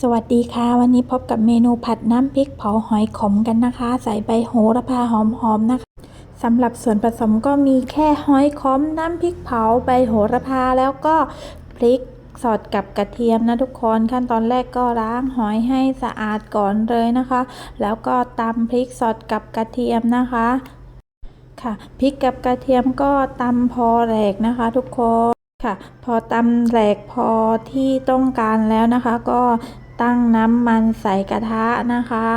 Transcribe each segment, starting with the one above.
สวัสดีค่ะ วันนี้พบกับเมนูผัดน้ำพริกเผาหอยขมกันนะคะ ใส่ใบโหระพาหอมๆนะคะสำหรับส่วนผสมก็มีแค่หอยขมน้ำพริกเผาใบโหระพาแล้วก็พริกสดกับกระเทียมนะทุกคนขั้นตอนแรกก็ล้างหอยให้สะอาดก่อนเลยนะคะ แล้วก็ตำพริกสดกับกระเทียมนะคะค่ะพริกกับกระเทียมก็ตำพอแหลกนะคะทุกคน ค่ะ พอตำแหลกพอที่ต้องการแล้วนะคะ ก็ตั้งน้ำมันใส่กระทะนะคะ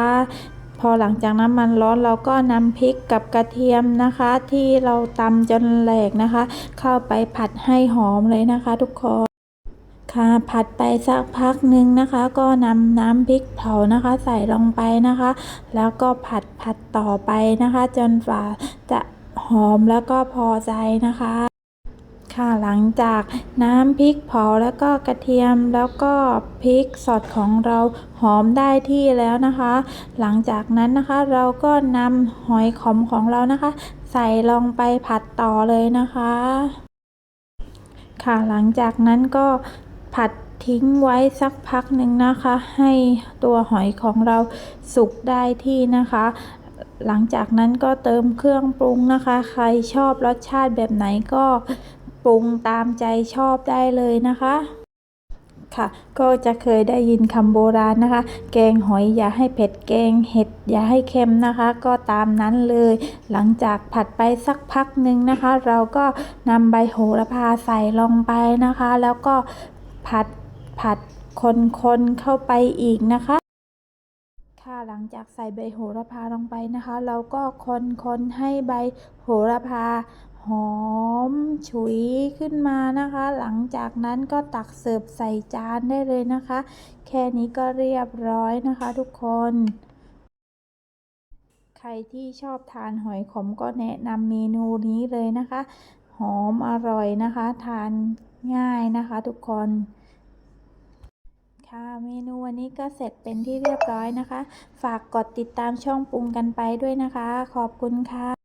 พอหลังจากน้ำมันร้อนเราก็นำพริกกับกระเทียมนะคะ ที่เราตำจนแหลกนะคะ เข้าไปผัดให้หอมเลยนะคะทุกคนค่ะผัดไปสักพักหนึ่งนะคะ ก็นำน้ำพริกเผานะคะ ใส่ลงไปนะคะ แล้วก็ผัดผัดต่อไปนะคะ จนฝ่าจะหอมแล้วก็พอใจนะคะ ค่ะหลังจากน้ำพริกเผาแล้วก็กระเทียมแล้วก็พริกสดของเราหอมได้ที่แล้วนะคะ หลังจากนั้นนะคะเราก็นำหอยขมของเรานะคะ ใส่ลงไปผัดต่อเลยนะคะ ค่ะหลังจากนั้นก็ผัดทิ้งไว้สักพักหนึ่งนะคะ ให้ตัวหอยของเราสุกได้ที่นะคะหลังจากนั้นก็เติมเครื่องปรุงนะคะ ใครชอบรสชาติแบบไหนก็ ปรุงตามใจชอบได้เลยนะคะค่ะก็จะเคยได้ยินคำโบราณนะคะ แกงหอยอย่าให้เผ็ดแกงเห็ดอย่าให้เค็มนะคะ ก็ตามนั้นเลย หลังจากผัดไปสักพักหนึ่งนะคะ เราก็นำใบโหระพาใส่ลงไปนะคะ แล้วก็ผัดผัดคนๆเข้าไปอีกนะคะค่ะหลังจากใส่ใบโหระพาลงไปนะคะ เราก็คนๆให้ใบโหระพา หอมฉุยขึ้นมานะคะ หลังจากนั้นก็ตักเสิร์ฟใส่จานได้เลยนะคะ แค่นี้ก็เรียบร้อยนะคะทุกคน ใครที่ชอบทานหอยขมก็แนะนำเมนูนี้เลยนะคะ หอมอร่อยนะคะ ทานง่ายนะคะทุกคนค่ะเมนูวันนี้ก็เสร็จเป็นที่เรียบร้อยนะคะ ฝากกดติดตามช่องปรุงกันไปด้วยนะคะ ขอบคุณค่ะ